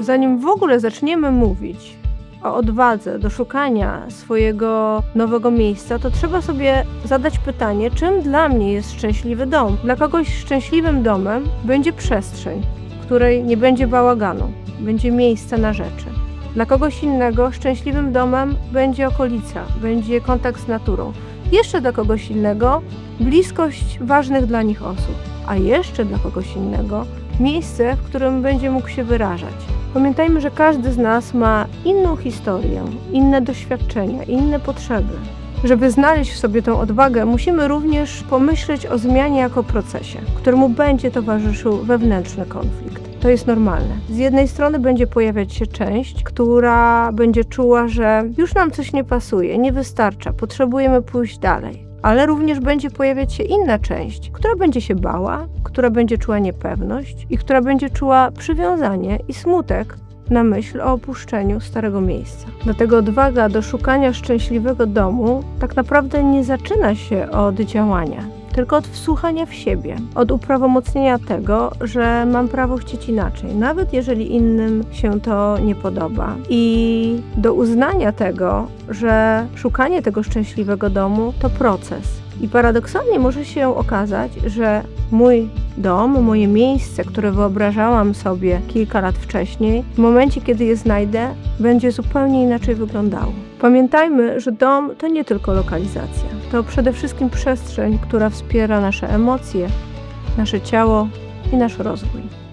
Zanim w ogóle zaczniemy mówić o odwadze do szukania swojego nowego miejsca, to trzeba sobie zadać pytanie, czym dla mnie jest szczęśliwy dom. Dla kogoś szczęśliwym domem będzie przestrzeń, w której nie będzie bałaganu, będzie miejsce na rzeczy. Dla kogoś innego szczęśliwym domem będzie okolica, będzie kontakt z naturą. Jeszcze dla kogoś innego bliskość ważnych dla nich osób, a jeszcze dla kogoś innego miejsce, w którym będzie mógł się wyrażać. Pamiętajmy, że każdy z nas ma inną historię, inne doświadczenia, inne potrzeby. Żeby znaleźć w sobie tą odwagę, musimy również pomyśleć o zmianie jako procesie, któremu będzie towarzyszył wewnętrzny konflikt. To jest normalne. Z jednej strony będzie pojawiać się część, która będzie czuła, że już nam coś nie pasuje, nie wystarcza, potrzebujemy pójść dalej. Ale również będzie pojawiać się inna część, która będzie się bała, która będzie czuła niepewność i która będzie czuła przywiązanie i smutek na myśl o opuszczeniu starego miejsca. Dlatego odwaga do szukania szczęśliwego domu tak naprawdę nie zaczyna się od działania, tylko od wsłuchania w siebie, od uprawomocnienia tego, że mam prawo chcieć inaczej, nawet jeżeli innym się to nie podoba. I do uznania tego, że szukanie tego szczęśliwego domu to proces. I paradoksalnie może się okazać, że mój dom, moje miejsce, które wyobrażałam sobie kilka lat wcześniej, w momencie, kiedy je znajdę, będzie zupełnie inaczej wyglądało. Pamiętajmy, że dom to nie tylko lokalizacja, to przede wszystkim przestrzeń, która wspiera nasze emocje, nasze ciało i nasz rozwój.